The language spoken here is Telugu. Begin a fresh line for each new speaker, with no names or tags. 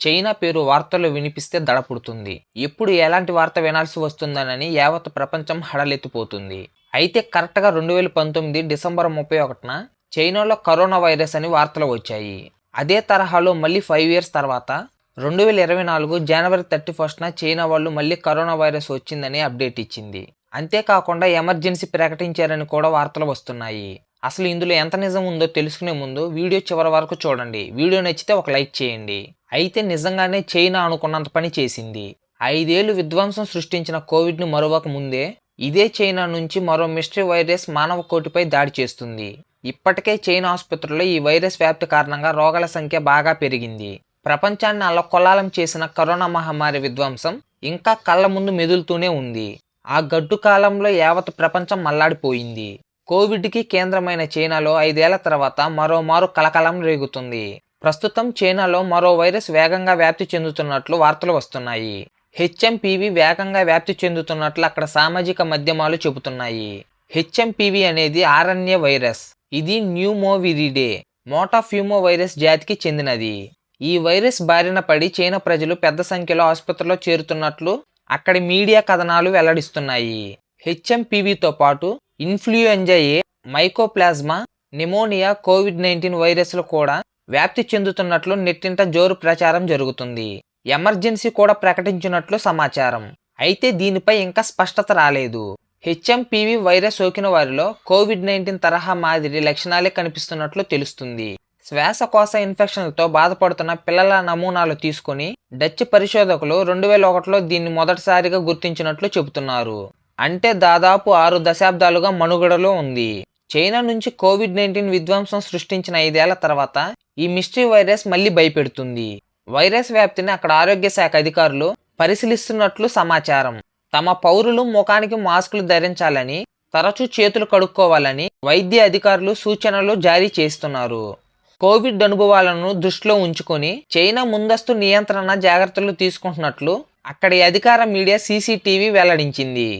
చైనా పేరు వార్తలు వినిపిస్తే దడపుడుతుంది. ఎప్పుడు ఎలాంటి వార్త వినాల్సి వస్తుందనని యావత్ ప్రపంచం హడలెత్తిపోతుంది. అయితే కరెక్ట్గా రెండు వేల పంతొమ్మిది డిసెంబర్ ముప్పై ఒకటిన చైనాలో కరోనా వైరస్ అని వార్తలు వచ్చాయి. అదే తరహాలో మళ్ళీ ఫైవ్ ఇయర్స్ తర్వాత రెండు వేల ఇరవై నాలుగు జనవరి థర్టీ ఫస్ట్న చైనా వాళ్ళు మళ్ళీ కరోనా వైరస్ వచ్చిందని అప్డేట్ ఇచ్చింది. అంతేకాకుండా ఎమర్జెన్సీ ప్రకటించారని కూడా వార్తలు వస్తున్నాయి. అసలు ఇందులో ఎంత నిజం ఉందో తెలుసుకునే ముందు వీడియో చివరి వరకు చూడండి. వీడియో నచ్చితే ఒక లైక్ చేయండి. అయితే నిజంగానే చైనా అనుకున్నంత పని చేసింది. ఐదేళ్ళు విధ్వంసం సృష్టించిన కోవిడ్ను మరొక ముందే ఇదే చైనా నుంచి మరో మిస్టరీ వైరస్ మానవ కోటిపై దాడి చేస్తుంది. ఇప్పటికే చైనా ఆసుపత్రుల్లో ఈ వైరస్ వ్యాప్తి కారణంగా రోగాల సంఖ్య బాగా పెరిగింది. ప్రపంచాన్ని అల్లకొల్లాలం చేసిన కరోనా మహమ్మారి విధ్వంసం ఇంకా కళ్ళ ముందు మెదులుతూనే ఉంది. ఆ గడ్డు కాలంలో యావత్ ప్రపంచం మల్లాడిపోయింది. కోవిడ్కి కేంద్రమైన చైనాలో ఐదేళ్ళ తర్వాత మరోమారు కలకలం రేగుతుంది. ప్రస్తుతం చైనాలో మరో వైరస్ వేగంగా వ్యాప్తి చెందుతున్నట్లు వార్తలు వస్తున్నాయి. హెచ్ఎంపీవి వేగంగా వ్యాప్తి చెందుతున్నట్లు అక్కడ సామాజిక మాధ్యమాలు చెబుతున్నాయి. హెచ్ఎంపీవి అనేది ఆర్ఎన్ఏ వైరస్. ఇది న్యూమోవిరిడే మోటాఫ్యూమో వైరస్ జాతికి చెందినది. ఈ వైరస్ బారిన పడి చైనా ప్రజలు పెద్ద సంఖ్యలో ఆసుపత్రిలో చేరుతున్నట్లు అక్కడి మీడియా కథనాలు వెల్లడిస్తున్నాయి. హెచ్ఎంపీవీతో పాటు influenza A mycoplasma pneumonia COVID nineteen వైరస్లు కూడా వ్యాప్తి చెందుతున్నట్లు నెట్టింట జోరు ప్రచారం జరుగుతుంది. ఎమర్జెన్సీ కూడా ప్రకటించినట్లు సమాచారం. అయితే దీనిపై ఇంకా స్పష్టత రాలేదు. హెచ్ఎంపివి వైరస్ సోకిన వారిలో కోవిడ్ నైన్టీన్ తరహా మాదిరి లక్షణాలే కనిపిస్తున్నట్లు తెలుస్తుంది. శ్వాసకోశ ఇన్ఫెక్షన్లతో బాధపడుతున్న పిల్లల నమూనాలు తీసుకుని డచ్ పరిశోధకులు రెండు వేల ఒకటిలో దీన్ని మొదటిసారిగా గుర్తించినట్లు చెబుతున్నారు. అంటే దాదాపు ఆరు దశాబ్దాలుగా మనుగడలో ఉంది. చైనా నుంచి కోవిడ్ నైన్టీన్ విధ్వంసం సృష్టించిన ఐదేళ్ళ తర్వాత ఈ మిస్టరీ వైరస్ మళ్ళీ భయపెడుతుంది. వైరస్ వ్యాప్తిని అక్కడ ఆరోగ్య శాఖ అధికారులు పరిశీలిస్తున్నట్లు సమాచారం. తమ పౌరులు ముఖానికి మాస్కులు ధరించాలని తరచూ చేతులు కడుక్కోవాలని వైద్య అధికారులు సూచనలు జారీ చేస్తున్నారు. కోవిడ్ అనుభవాలను దృష్టిలో ఉంచుకొని చైనా ముందస్తు నియంత్రణ జాగ్రత్తలు తీసుకుంటున్నట్లు అక్కడి అధికార మీడియా సీసీటీవీ వెల్లడించింది.